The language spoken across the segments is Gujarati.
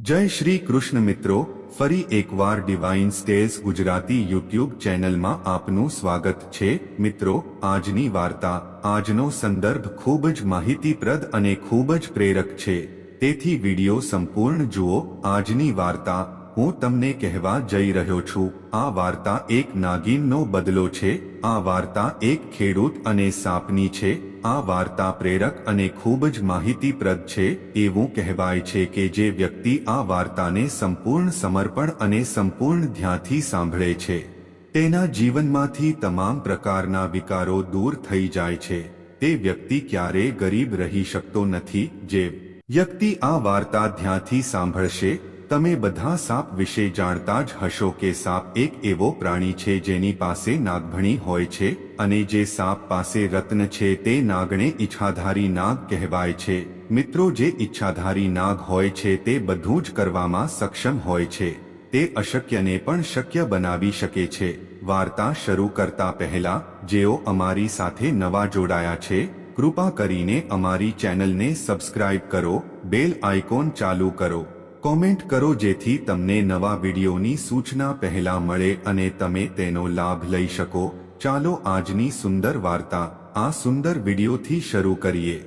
જય શ્રી કૃષ્ણ મિત્રો, ફરી એકવાર ડિવાઇન સ્ટેઝ ગુજરાતી યુટ્યુબ ચેનલમાં આપનું સ્વાગત છે. મિત્રો, આજની વાર્તા, આજનો સંદર્ભ ખૂબ જ માહિતીપ્રદ અને ખૂબ જ પ્રેરક છે. તેથી વિડિયો સંપૂર્ણ જુઓ. આજની વાર્તા, હું તમને કહેવા જઈ રહ્યો છું. આ વાર્તા એક નાગિનનો બદલો છે. આ વાર્તા એક ખેડૂત અને સાપની છે. આ વાર્તા પ્રેરક અને ખૂબ જ માહિતીપ્રદ છે એવું કહેવાય છે કે જે વ્યક્તિ આ વાર્તાને સંપૂર્ણ સમર્પણ અને સંપૂર્ણ ધ્યાનથી સાંભળે છે. તેના જીવનમાંથી તમામ પ્રકારના વિકારો દૂર થઈ જાય છે. તે વ્યક્તિ ક્યારેય ગરીબ રહી શકતો નથી, જે વ્યક્તિ આ વાર્તા ધ્યાનથી સાંભળશે, તમે બધા સાપ વિશે જાણતા જ હશો કે સાપ એક એવો પ્રાણી છે જેની પાસે નાગભણી હોય છે અને જે સાપ પાસે રત્ન છે તે નાગને ઈચ્છાધારી નાગ કહેવાય છે. મિત્રો, જે ઈચ્છાધારી નાગ હોય છે તે બધું જ કરવામાં સક્ષમ હોય છે. તે અશક્યને પણ શક્ય બનાવી શકે છે. વાર્તા શરૂ કરતા પહેલા, જેઓ અમારી સાથે નવા જોડાયા છે, કૃપા કરીને અમારી ચેનલને સબસ્ક્રાઇબ કરો, બેલ આઇકોન ચાલુ કરો. કોમેન્ટ કરો જેથી તમને નવા વિડીયોની સૂચના પહેલા મળે અને તમે તેનો લાભ લઈ શકો. ચાલો આજની સુંદર વાર્તા આ સુંદર વિડીયોથી શરૂ કરીએ.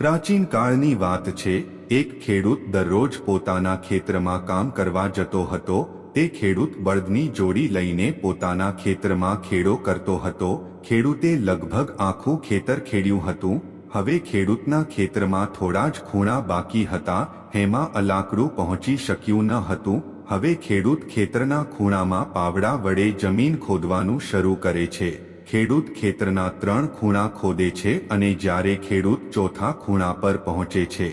પ્રાચીન કાળની વાત છે, એક ખેડૂત દરરોજ પોતાના ખેતરમાં કામ કરવા જતો હતો, તે ખેડૂત બળદની જોડી લઈને પોતાના ખેતરમાં ખેડો કરતો હતો, ખેડૂતે લગભગ આખું ખેતર ખેડ્યું હતું, હવે ખેડૂતના ખેતરમાં થોડા જ ખૂણા બાકી હતા, હેમાં અલાકડું પહોંચી શક્યું ન હતું હવે ખેડૂત ખેતરના ખૂણામાં પાવડા વડે જમીન ખોદવાનું શરૂ કરે છે. ખેડૂત ખેતરના ત્રણ ખૂણા ખોદે છે અને જ્યારે ખેડૂત ચોથા ખૂણા પર પહોંચે છે,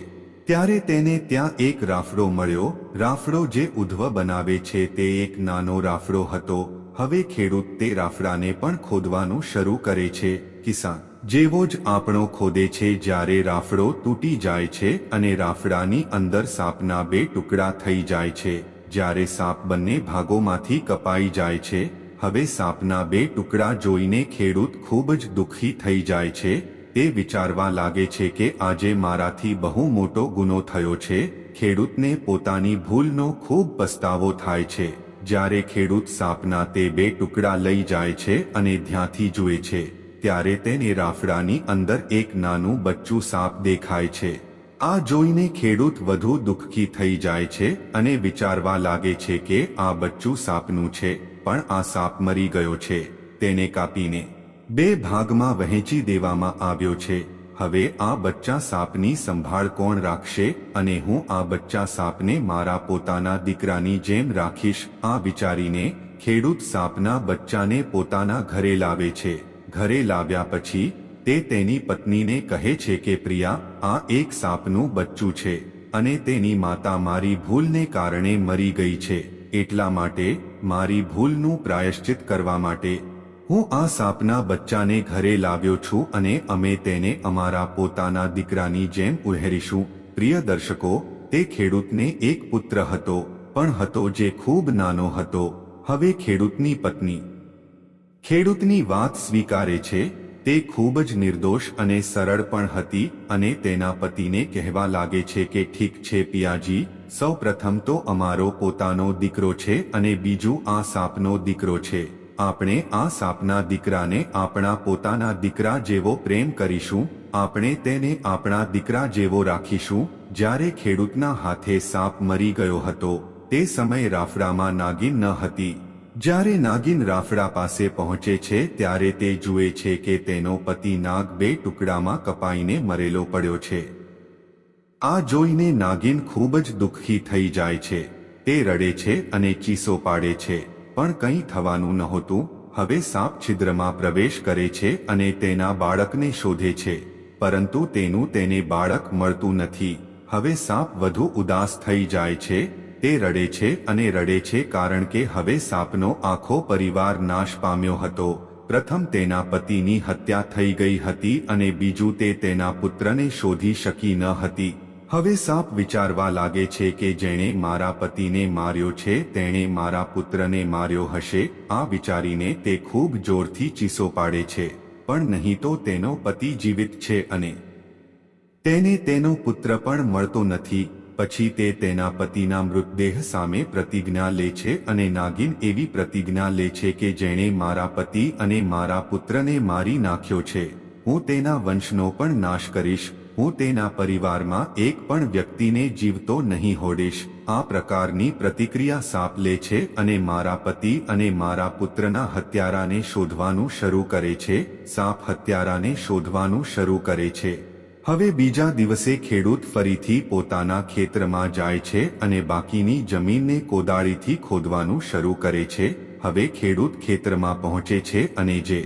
ત્યારે તેને ત્યાં એક રાફડો મળ્યો. રાફડો જે ઉધ્વ બનાવે છે તે એક નાનો રાફડો હતો. હવે ખેડૂત તે રાફડાને પણ ખોદવાનું શરૂ કરે છે. કિસાન, જેવો જ આપણો ખોદે છે જ્યારે રાફડો તૂટી જાય છે અને રાફડાની અંદર સાપના બે ટુકડા થઈ જાય છે. જ્યારે સાપ બંને ભાગોમાંથી કપાઈ જાય છે, હવે સાપના બે ટુકડા જોઈને ખેડૂત ખૂબ જ દુઃખી થઈ જાય છે, તે વિચારવા લાગે છે કે આજે મારાથી બહુ મોટો ગુનો થયો છે, ખેડૂતને પોતાની ભૂલનો ખૂબ પસ્તાવો થાય છે, જ્યારે ખેડૂત સાપના તે બે ટુકડા લઈ જાય છે અને ધ્યાંથી જુએ છે, ત્યારે તેને રાફડાની અંદર એક નાનું બચ્ચું સાપ દેખાય છે. આ જોઈને ખેડૂત વધુ દુઃખી થઈ જાય છે અને વિચારવા લાગે છે કે આ બચ્ચું સાપનું છે, પણ આ સાપ મરી ગયો છે, તેને કાપીને. બે ભાગમાં વહેંચી દેવામાં આવ્યો છે, હવે આ બચ્ચા સાપની સંભાળ કોણ રાખશે અને હું આ બચ્ચા સાપને મારા પોતાના દીકરાની જેમ રાખીશ? આ વિચારીને ખેડૂત સાપના બચ્ચાને પોતાના ઘરે લાવે છે. ઘરે લાવ્યા પછી તે તેની પત્નીને કહે છે કે, પ્રિયા, આ એક સાપનું બચ્ચું છે અને તેની માતા મારી ભૂલને કારણે મરી ગઈ છે. એટલા માટે મારી ભૂલનું પ્રાયશ્ચિત કરવા માટે હું આ સાપના બચ્ચાને ઘરે લાવ્યો છું અને અમે તેને અમારા પોતાના દીકરાની જેમ ઉહેરીશું. પ્રિય દર્શકો, તે ખેડૂતને એક પુત્ર હતો, પણ હતો જે ખૂબ નાનો હતો. હવે ખેડૂતની પત્ની. ખેડૂતની વાત સ્વીકારે છે તે ખૂબ જ નિર્દોષ અને સરળ પણ હતી અને તેના પતિને કહેવા લાગે છે કે ઠીક છે પિયાજી સૌ પ્રથમ તો અમારો પોતાનો દીકરો છે અને બીજું આ સાપનો દીકરો છે. આપણે આ સાપના દીકરાને આપણા પોતાના દીકરા જેવો પ્રેમ કરીશું, આપણે તેને આપણા દીકરા જેવો રાખીશું. જ્યારે ખેડૂતના હાથે સાપ મરી ગયો હતો, તે સમય રાફડામાં નાગિન ન હતી. જ્યારે નાગિન રાફડા પાસે પહોંચે છે, ત્યારે તે જુએ છે કે તેનો પતિ નાગ બે ટુકડામાં કપાઈને મરેલો પડ્યો છે. આ જોઈને નાગિન ખૂબ જ દુઃખી થઈ જાય છે. તે રડે છે અને ચીસો પાડે છે, પણ કંઈ થવાનું નહોતું. હવે સાપ છિદ્રમાં પ્રવેશ કરે છે અને તેના બાળકને શોધે છે, પરંતુ તેનું તેને બાળક મળતું નથી. હવે સાપ વધુ ઉદાસ થઈ જાય છે તે રડે છે અને રડે છે કારણ કે હવે સાપનો આખો પરિવાર નાશ પામ્યો હતો. પ્રથમ તેના પતિની હત્યા થઈ ગઈ હતી અને બીજું તે તેના પુત્રને શોધી શકી ન હતી. હવે સાપ વિચારવા લાગે છે કે જેણે મારા પતિને માર્યો છે, તેણે મારા પુત્રને માર્યો હશે, આ વિચારીને તે ખૂબ જોરથી ચીસો પાડે છે. પણ નહીં તો તેનો પતિ જીવિત છે અને તેને તેનો પુત્ર પણ મળતો નથી. પછી તે તેના પતિના મૃતદેહ સામે પ્રતિજ્ઞા લે છે અને નાગિન એવી પ્રતિજ્ઞા લે છે કે જેણે મારા પતિ અને મારા પુત્રને મારી નાખ્યો છે. હું તેના વંશનો પણ નાશ કરીશ. હું તેના પરિવારમાં એક પણ વ્યક્તિને જીવતો નહીં હોડીશ. આ પ્રકારની પ્રતિક્રિયા સાપ લે છે અને મારા પતિ અને મારા પુત્રના હત્યારાને શોધવાનું શરૂ કરે છે. સાપ હત્યારાને શોધવાનું શરૂ કરે છે. હવે બીજા દિવસે ખેડૂત ફરીથી પોતાના ખેતરમાં જાય છે અને બાકીની જમીનને કોદાળીથી ખોદવાનું શરૂ કરે છે. હવે ખેડૂત ખેતરમાં પહોંચે છે અને જે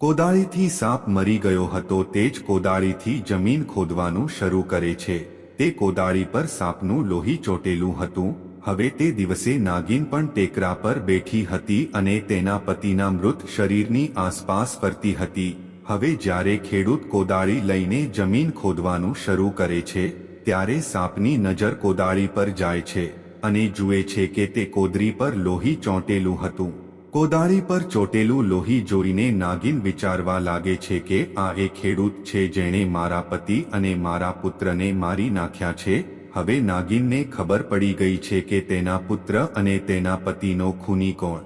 કોદાળીથી સાપ મરી ગયો હતો તે જ કોદાળીથી જમીન ખોદવાનું શરૂ કરે છે. તે કોદાળી પર સાપનું લોહી ચોટેલું હતું. હવે તે દિવસે નાગિન પણ ટેકરા પર બેઠી હતી અને તેના પતિના મૃત શરીરની આસપાસ ફરતી હતી. હવે જ્યારે ખેડૂત કોદાળી લઈને જમીન ખોદવાનું શરૂ કરે છે, ત્યારે સાપની નજર કોદાળી પર જાય છે અને જુએ છે કે તે કોદરી પર લોહી ચોંટેલું હતું. કોદાળી પર ચોટેલું લોહી જોઈને નાગિન વિચારવા લાગે છે કે આ એ ખેડૂત છે જેણે મારા પતિ અને મારા પુત્રને મારી નાખ્યા છે. હવે નાગિનને ખબર પડી ગઈ છે કે તેના પુત્ર અને તેના પતિનો ખૂની કોણ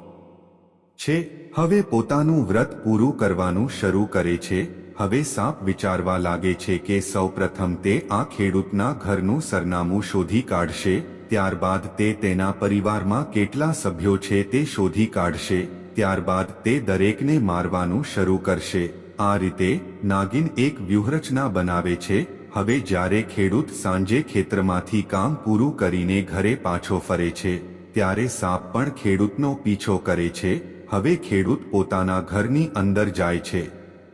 છે. હવે પોતાનું વ્રત પૂરું કરવાનું શરૂ કરે છે, હવે સાપ વિચારવા લાગે છે કે સૌપ્રથમ તે આ ખેડૂતના ઘરનું સરનામું શોધી કાઢશે, ત્યારબાદ તે તેના પરિવારમાં કેટલા સભ્યો છે તે શોધી કાઢશે, ત્યારબાદ તે દરેકને મારવાનું શરૂ કરશે. આ રીતે નાગિન એક વ્યૂહરચના બનાવે છે, હવે જ્યારે ખેડૂત સાંજે ખેતરમાંથી કામ પૂરું કરીને ઘરે પાછો ફરે છે, ત્યારે સાપ પણ ખેડૂતનો પીછો કરે છે હવે ખેડૂત પોતાના ઘરની અંદર જાય છે.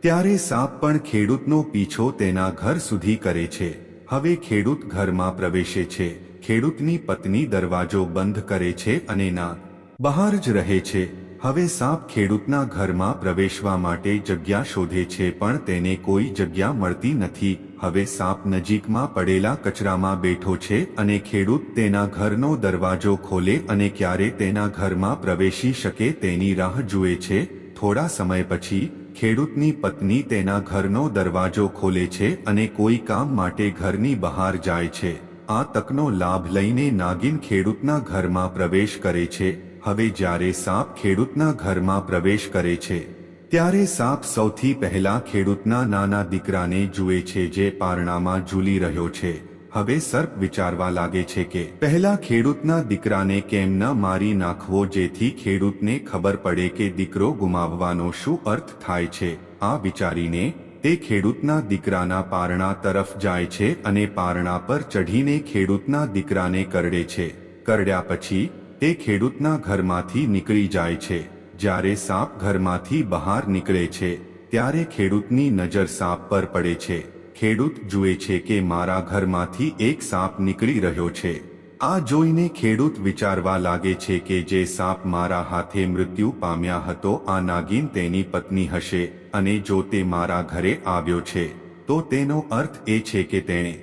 ત્યારે સાપ પણ ખેડૂતનો પીછો તેના ઘર સુધી કરે છે. હવે ખેડૂત ઘરમાં પ્રવેશે છે. ખેડૂતની પત્ની દરવાજો બંધ કરે છે અને ના, બહાર જ રહે છે. હવે સાપ ખેડૂતના ઘરમાં પ્રવેશવા માટે જગ્યા શોધે છે પણ તેને કોઈ જગ્યા મળતી નથી. હવે સાપ નજીકમાં પડેલા કચરામાં બેઠો છે અને ખેડૂત તેના ઘરનો દરવાજો ખોલે અને ક્યારે તેના ઘરમાં પ્રવેશી શકે તેની રાહ જુએ છે. થોડા સમય પછી, ખેડૂતની પત્ની તેના ઘરનો દરવાજો ખોલે છે અને કોઈ કામ માટે ઘરની બહાર જાય છે. આ તકનો લાભ લઈને નાગિન ખેડૂતના ઘરમાં પ્રવેશ કરે છે. હવે જ્યારે સાપ ખેડૂતના ઘરમાં પ્રવેશ કરે છે ત્યારે સાપ સૌથી પહેલા ખેડૂતના નાના દીકરાને જુએ છે જે પારણામાં ઝૂલી રહ્યો છે. હવે સર્પ વિચારવા લાગે છે કે પહેલા ખેડૂતના દીકરાને કેમ ન મારી નાખવો જેથી ખેડૂતને ખબર પડે કે દીકરો ગુમાવવાનો શું અર્થ થાય છે. આ વિચારીને તે ખેડૂતના દીકરાના પારણા તરફ જાય છે અને પારણા પર ચઢીને ખેડૂતના દીકરાને કરડે છે. કરડ્યા પછી તે ખેડૂતના ઘરમાંથી નીકળી જાય છે. જ્યારે સાપ ઘરમાંથી બહાર નીકળે છે, ત્યારે ખેડૂતની નજર સાપ પર પડે છે. ખેડૂત જુએ છે કે મારા ઘરમાંથી એક સાપ નીકળી રહ્યો છે. આ જોઈને ખેડૂત વિચારવા લાગે છે કે જે સાપ મારા હાથે મૃત્યુ પામ્યા હતો, આ નાગિન તેની પત્ની હશે અને જો તે મારા ઘરે આવ્યો છે, તો તેનો અર્થ એ છે કે તેણે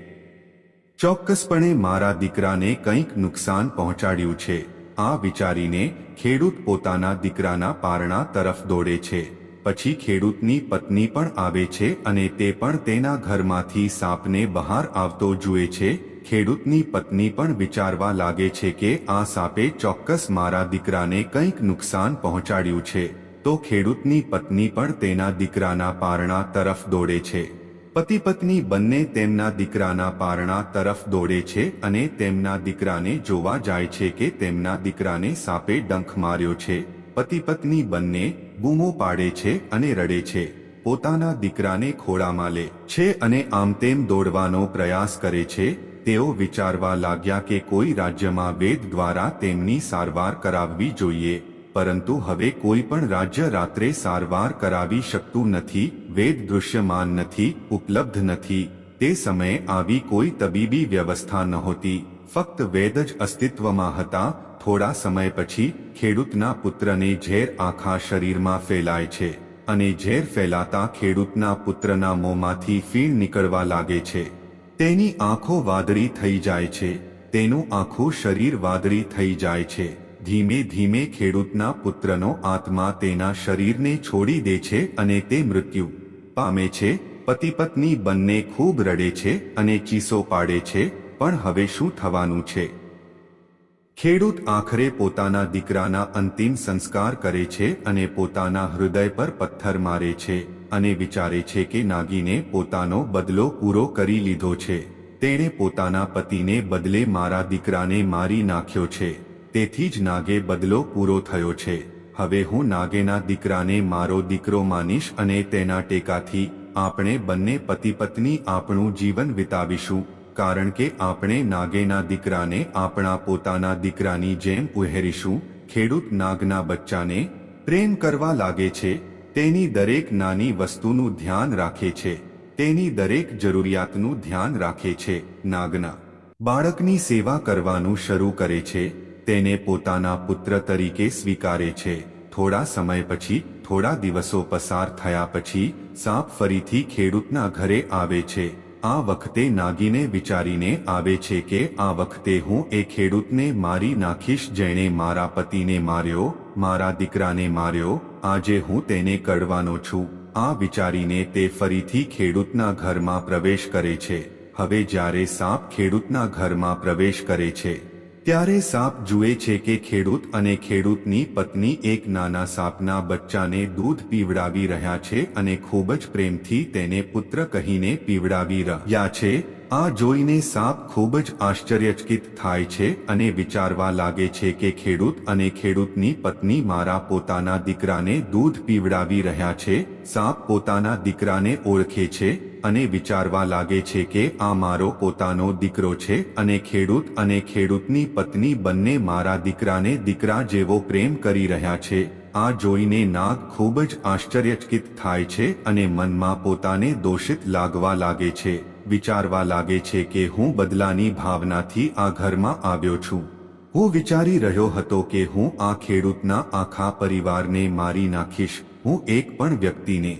ચોક્કસપણે મારા દીકરાને કંઈક નુકસાન પહોંચાડ્યું છે. આ વિચારીને ખેડૂત પોતાના દીકરાના પારણા તરફ દોડે છે. પછી ખેડૂતની પત્ની પણ આવે છે અને તે પણ તેના ઘરમાંથી સાપને બહાર આવતો જુએ છે. ખેડૂતની પત્ની પણ વિચારવા લાગે છે કે આ સાપે ચોક્કસ મારા દીકરાને કંઈક નુકસાન પહોંચાડ્યું છે. તો ખેડૂતની પત્ની પણ તેના દીકરાના પારણા તરફ દોડે છે. પતિ પત્ની બંને તેમના દીકરાના પારણા તરફ દોડે છે અને તેમના દીકરાને જોવા જાય છે કે તેમના દીકરાને સાપે ડંખ માર્યો છે. પતિ પત્ની બંને બૂમો પાડે છે અને રડે છે. પોતાના દીકરાને ખોળામાં લે છે અને આમ તેમ દોડવાનો પ્રયાસ કરે છે. તેઓ વિચારવા લાગ્યા કે કોઈ રાજ્યમાં વેદ દ્વારા તેમની સારવાર કરાવવી જોઈએ. પરંતુ હવે કોઈ પણ રાજ્ય રાત્રે સારવાર કરાવી શકતું નથી, વેદ દૃશ્યમાન નથી, ઉપલબ્ધ નથી. તે સમયે આવી કોઈ તબીબી વ્યવસ્થા નહોતી. ફક્ત વેદ જ અસ્તિત્વમાં હતા. થોડા સમય પછી ખેડૂતના પુત્રને ઝેર આખા શરીરમાં ફેલાય છે અને ઝેર ફેલાતા ખેડૂતના પુત્રના મોંમાંથી ફીણ નીકળવા લાગે છે. તેની આંખો વાદળી થઈ જાય છે. તેનું આખું શરીર વાદળી થઈ જાય છે. ધીમે ધીમે ખેડૂતના પુત્રનો આત્મા તેના શરીરને છોડી દે છે અને તે મૃત્યુ પામે છે. પતિ પત્ની બંને ખૂબ રડે છે અને ચીસો પાડે છે, પણ હવે શું થવાનું છે? ખેડૂત આખરે પોતાના દીકરાના અંતિમ સંસ્કાર કરે છે અને પોતાના હૃદય પર પથ્થર મારે છે અને વિચારે છે કે નાગીને પોતાનો બદલો પૂરો કરી લીધો છે. તેણે પોતાના પતિને બદલે મારા દીકરાને મારી નાખ્યો છે. તેથી જ નાગે બદલો પૂરો થયો છે. હવે હું નાગેના દીકરાને મારો દીકરો માનીશ અને તેના ટેકાથી આપણે બંને પતિ પત્ની આપણું જીવન વિતાવીશું, કારણ કે આપણે નાગેના દીકરાને આપણા પોતાના દીકરાની જેમ ઉહેરીશું. ખેડૂત નાગના બચ્ચાને પ્રેમ કરવા લાગે છે, તેની દરેક નાની વસ્તુનું ધ્યાન રાખે છે, તેની દરેક જરૂરિયાતનું ધ્યાન રાખે છે. નાગના બાળકની સેવા કરવાનું શરૂ કરે છે તેને પોતાના પુત્ર તરીકે સ્વીકારે છે. થોડા સમય પછી, થોડા દિવસો પસાર થયા પછી, સાપ ફરીથી ખેડૂતના ઘરે આવે છે. આ વખતે નાગીને વિચારીને આવે છે કે, આ વખતે હું એ ખેડૂતને મારી નાખીશ જેણે મારા પતિને માર્યો, મારા દીકરાને માર્યો, આજે હું તેને કડવાનો છું. આ વિચારીને તે ફરીથી ખેડૂતના ઘરમાં પ્રવેશ કરે છે. હવે જ્યારે સાપ ખેડૂતના ઘરમાં પ્રવેશ કરે છે ત્યારે સાપ જુએ છે કે ખેડૂત અને ખેડૂતની પત્ની એક નાના સાપના બચ્ચાને દૂધ પીવડાવી રહ્યા છે અને ખૂબ જ પ્રેમથી તેને પુત્ર કહીને પીવડાવી રહ્યા છે. આ જોઈને સાપ ખૂબ જ આશ્ચર્યચકિત થાય છે અને વિચારવા લાગે છે કે ખેડૂત અને ખેડૂતની પત્ની મારા પોતાના દીકરાને દૂધ પીવડાવી રહ્યા છે. સાપ પોતાના દીકરાને ઓળખે છે અને વિચારવા લાગે છે કે આ મારો પોતાનો દીકરો છે અને ખેડૂત અને ખેડૂતની પત્ની બંને મારા દીકરાને દીકરા જેવો પ્રેમ કરી રહ્યા છે. આ જોઈને નાગ ખૂબ જ આશ્ચર્યચકિત થાય છે અને મનમાં પોતાને દોષિત લાગવા લાગે છે. વિચારવા લાગે છે કે હું બદલાની ભાવનાથી આ ઘરમાં આવ્યો છું. હું વિચારી રહ્યો હતો કે હું આ ખેડૂતના આખા પરિવારને મારી નાખીશ. હું એક પણ વ્યક્તિને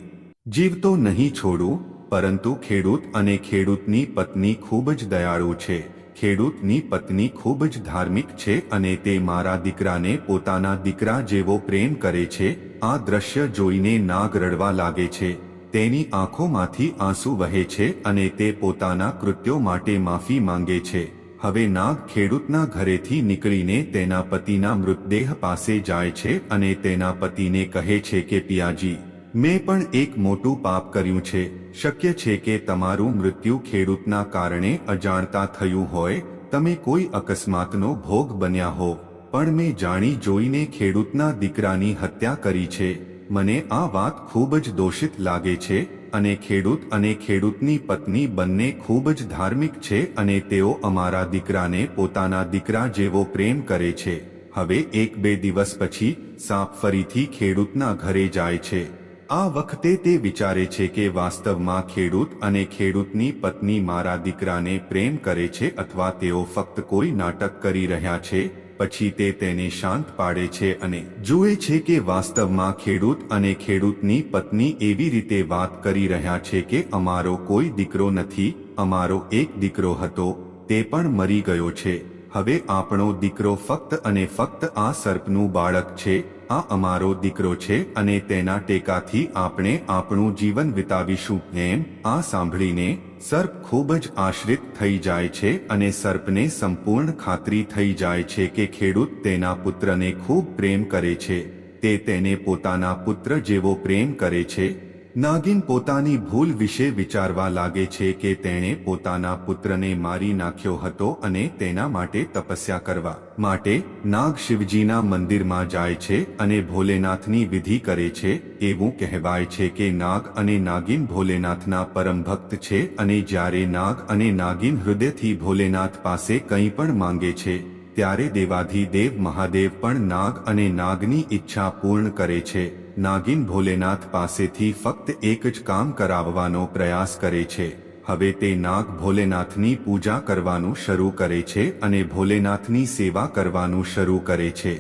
જીવતો નહીં છોડું, પરંતુ ખેડૂત અને ખેડૂતની પત્ની ખૂબ જ દયાળુ છે. ખેડૂતની પત્ની ખૂબ જ ધાર્મિક છે અને તે મારા દીકરાને પોતાના દીકરા જેવો પ્રેમ કરે છે. આ દ્રશ્ય જોઈને નાગ રડવા લાગે છે. તેની આંખોમાંથી આંસુ વહે છે અને તે પોતાના કૃત્યો માટે માફી માંગે છે. હવે નાગ ખેડૂતના ઘરેથી નીકળીને તેના પતિના મૃતદેહ પાસે જાય છે અને તેના પતિને કહે છે કે, પિયાજી, મેં પણ એક મોટું પાપ કર્યું છે. શક્ય છે કે તમારું મૃત્યુ ખેડૂતના કારણે અજાણતા થયું હોય. તમે કોઈ અકસ્માતનો ભોગ બન્યા હો. પણ મેં જાણી જોઈને ખેડૂતના દીકરાની હત્યા કરી છે. મને આ વાત ખૂબ જ દોષિત લાગે છે અને ખેડૂત અને ખેડૂતની પત્ની બંને ખૂબ જ ધાર્મિક છે અને તેઓ અમારા દીકરાને પોતાના દીકરા જેવો પ્રેમ કરે છે. હવે એક બે દિવસ પછી સાપ ફરીથી ખેડૂતના ઘરે જાય છે. આ વખતે તે વિચારે છે કે વાસ્તવમાં ખેડૂત અને ખેડૂતની પત્ની મારા દીકરાને પ્રેમ કરે છે અથવા તેઓ ફક્ત કોઈ નાટક કરી રહ્યા છે પછી તે તેને શાંત પાડે છે અને જુએ છે કે વાસ્તવમાં ખેડૂત અને ખેડૂતની પત્ની એવી રીતે વાત કરી રહ્યા છે કે અમારો કોઈ દીકરો નથી, અમારો એક દીકરો હતો, તે પણ મરી ગયો છે. હવે આપણો દીકરો ફક્ત અને ફક્ત આ સર્પનું બાળક છે આ અમારો દીકરો છે અને તેના ટેકાથી આપણે આપણું જીવન વિતાવીશું. એમ આ સાંભળીને સર્પ ખૂબ જ આશ્રિત થઈ જાય છે અને સર્પને સંપૂર્ણ ખાતરી થઈ જાય છે કે ખેડૂત તેના પુત્રને ખૂબ પ્રેમ કરે છે. તે તેને પોતાના પુત્ર જેવો પ્રેમ કરે છે. નાગિન પોતાની ભૂલ વિશે વિચારવા લાગે છે કે તેણે પોતાના પુત્રને મારી નાખ્યો હતો અને તેના માટે તપસ્યા કરવા માટે નાગ શિવજીના મંદિરમાં જાય છે અને ભોલેનાથની વિધિ કરે છે. એવું કહેવાય છે કે નાગ અને નાગિન ભોલેનાથના પરમ ભક્ત છે અને જ્યારે નાગ અને નાગિન હૃદયથી ભોલેનાથ પાસે કંઈ પણ માંગે છે, ત્યારે દેવાધિદેવ મહાદેવ પણ નાગ અને નાગની ઈચ્છા પૂર્ણ કરે છે. નાગિન ભોલેનાથ પાસેથી ફક્ત એક જ કામ કરાવવાનો પ્રયાસ કરે છે. હવે તે નાગ ભોલેનાથની પૂજા કરવાનું શરૂ કરે છે અને ભોલેનાથની સેવા કરવાનું શરૂ કરે છે.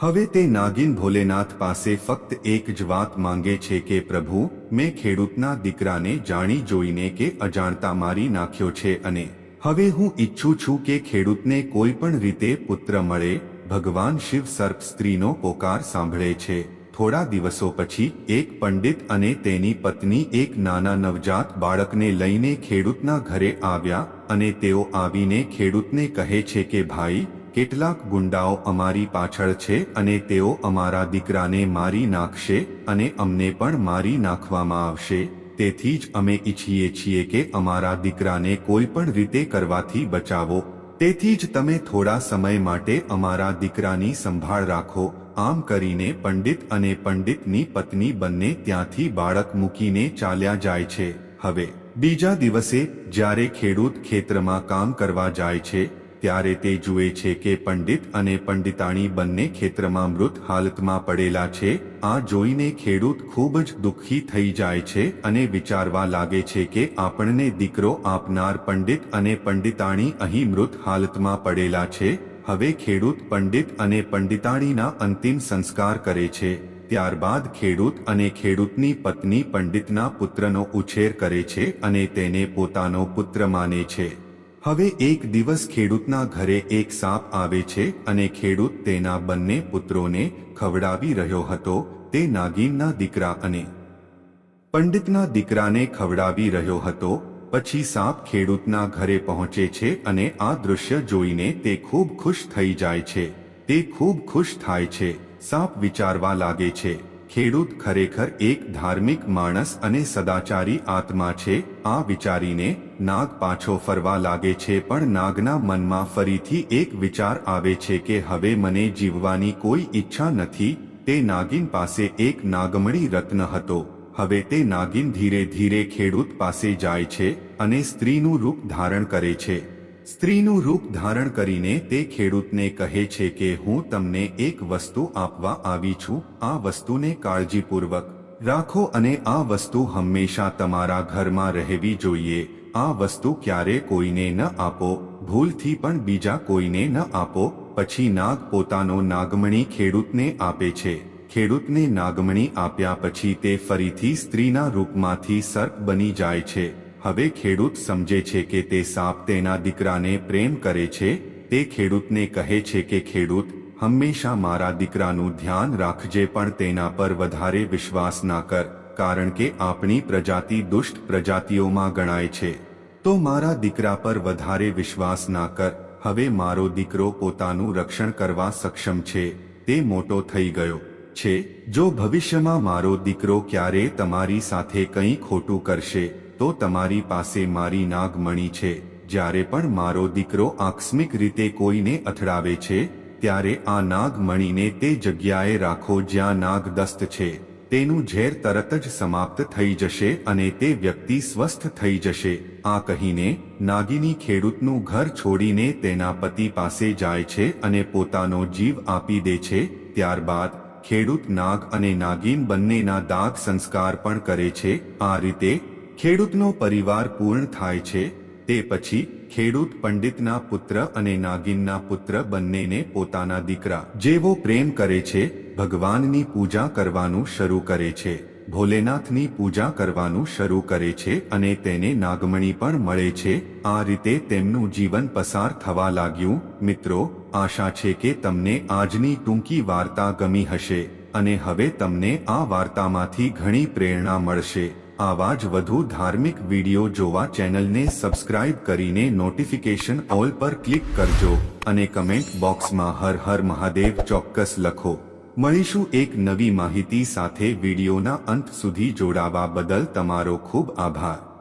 હવે તે નાગિન ભોલેનાથ પાસે ફક્ત એક જ વાત માંગે છે કે, પ્રભુ, મેં ખેડૂતના દીકરાને જાણી જોઈને કે અજાણતા મારી નાખ્યો છે અને હવે હું ઈચ્છું છું કે ખેડૂતને કોઈ પણ રીતે પુત્ર મળે. ભગવાન શિવ સર્પ સ્ત્રીનો પોકાર સાંભળે છે. થોડા દિવસો પછી, એક પંડિત અને તેની પત્ની એક નાના નવજાત બાળકને લઈને ખેડૂતના ઘરે આવ્યા અને તેઓ આવીને ખેડૂતને કહે છે કે, ભાઈ, કેટલાક ગુંડાઓ અમારી પાછળ છે અને તેઓ અમારા દીકરાને મારી નાખશે અને અમને પણ મારી નાખવામાં આવશે. તેથી જ અમે ઈચ્છીએ છીએ કે અમારા દીકરાને કોઈ પણ રીતે કરવાથી બચાવો. તેથી જ તમે થોડા સમય માટે અમારા દીકરાની સંભાળ રાખો. આમ કરીને પંડિત અને પંડિતની પત્ની બંને ત્યાંથી બાળક મૂકીને ચાલ્યા જાય છે. હવે, બીજા દિવસે, જ્યારે ખેડૂત ખેતરમાં કામ કરવા જાય છે, ત્યારે તે જુએ છે કે પંડિત અને પંડિતાણી બંને ખેતરમાં મૃત હાલતમાં પડેલા છે. આ જોઈને ખેડૂત ખૂબ જ દુઃખી થઈ જાય છે અને વિચારવા લાગે છે કે આપણને દીકરો આપનાર પંડિત અને પંડિતાણી અહીં મૃત હાલતમાં પડેલા છે. હવે ખેડૂત પંડિત અને પંડિતાણીના અંતિમ સંસ્કાર કરે છે. ત્યારબાદ ખેડૂત અને ખેડૂતની પત્ની પંડિતના પુત્રનો ઉછેર કરે છે અને તેને પોતાનો પુત્ર માને છે. હવે એક દિવસ ખેડૂતના ઘરે એક સાપ આવે છે અને ખેડૂત તેના બંને પુત્રોને ખવડાવી રહ્યો હતો, તે નાગીનના દીકરા અને પંડિતના દીકરાને ખવડાવી રહ્યો હતો. પછી સાપ ખેડૂતના ઘરે પહોંચે છે અને આ દૃશ્ય જોઈને તે ખૂબ ખુશ થઈ જાય છે. તે ખૂબ ખુશ થાય છે. સાપ વિચારવા લાગે છે, ખેડૂત ખરેખર એક ધાર્મિક માણસ અને સદાચારી આત્મા છે. આ વિચારીને નાગ પાછો ફરવા લાગે છે, પણ નાગના મનમાં ફરીથી એક વિચાર આવે છે કે હવે મને જીવવાની કોઈ ઈચ્છા નથી. તે નાગિન પાસે એક નાગમણી રત્ન હતો. હવે તે નાગિન ધીરે ધીરે ખેડૂત પાસે જાય છે અને સ્ત્રીનું રૂપ ધારણ કરે છે. સ્ત્રીનું રૂપ ધારણ કરીને તે ખેડૂતને કહે છે કે હું તમને એક વસ્તુ આપવા આવી છું, આ વસ્તુને કાળજીપૂર્વક રાખો અને આ વસ્તુ હંમેશા તમારા ઘરમાં રહેવી જોઈએ. આ વસ્તુ ક્યારે કોઈને ન આપો, ભૂલથી પણ બીજા કોઈને ન આપો. પછી નાગ પોતાનો નાગમણી ખેડૂતને આપે છે. ખેડૂતને નાગમણી આપ્યા પછી તે ફરીથી સ્ત્રીના રૂપમાંથી સર્પ બની જાય છે. હવે ખેડૂત સમજે છે કે તે સાપ તેના દીકરાને પ્રેમ કરે છે. તે ખેડૂતને કહે છે કે, ખેડૂત, હંમેશા મારા દીકરાનું ધ્યાન રાખજે પણ તેના પર વધારે વિશ્વાસ ના કર, કારણ કે આપણી પ્રજાતિ દુષ્ટ પ્રજાતિઓમાં ગણાય છે. તો મારા દીકરા પર વધારે વિશ્વાસ ના કર. હવે મારો દીકરો પોતાનું રક્ષણ કરવા સક્ષમ છે. તે મોટો થઈ ગયો. છે, જો ભવિષ્યમાં મારો દીકરો ક્યારે તમારી સાથે કંઈ ખોટું કરશે, તો તમારી પાસે મારી નાગમણી છે. જ્યારે પણ મારો દીકરો આકસ્મિક રીતે કોઈને અથડાવે છે, ત્યારે આ નાગમણીને તે જગ્યાએ રાખો જ્યાં નાગદસ્ત છે. તેનું ઝેર તરત જ સમાપ્ત થઈ જશે અને તે વ્યક્તિ સ્વસ્થ થઈ જશે. આ કહીને નાગિની ખેડૂતનું ઘર છોડીને તેના પતિ પાસે જાય છે અને પોતાનો જીવ આપી દે છે. ત્યારબાદ ખેડૂત નાગ અને નાગીન બંનેના દાગ સંસ્કાર પણ કરે છે. આ રીતે ખેડૂતનો પરિવાર પૂર્ણ થાય છે. તે પછી ખેડૂત પંડિતના પુત્ર અને નાગિનના પુત્ર બંનેને પોતાના દીકરા જેવો પ્રેમ કરે છે. ભગવાનની પૂજા કરવાનું શરૂ કરે છે. ભોલેનાથની પૂજા કરવાનું શરૂ કરે છે અને તેને નાગમણી પણ મળે છે. આ રીતે તેમનું જીવન પસાર થવા લાગ્યું. મિત્રો, આશા છે કે તમને આજની ટૂંકી વાર્તા ગમી હશે અને હવે તમને આ વાર્તામાંથી ઘણી પ્રેરણા મળશે. આવા જ વધુ ધાર્મિક વીડિયો જોવા ચેનલને સબસ્ક્રાઇબ કરીને નોટિફિકેશન ઓલ પર ક્લિક કરજો અને કમેન્ટ બોક્સમાં હર હર મહાદેવ ચોક્કસ લખો. મળીશું એક નવી માહિતી સાથે વિડીયોના અંત સુધી જોડાવા બદલ તમારો ખૂબ આભાર.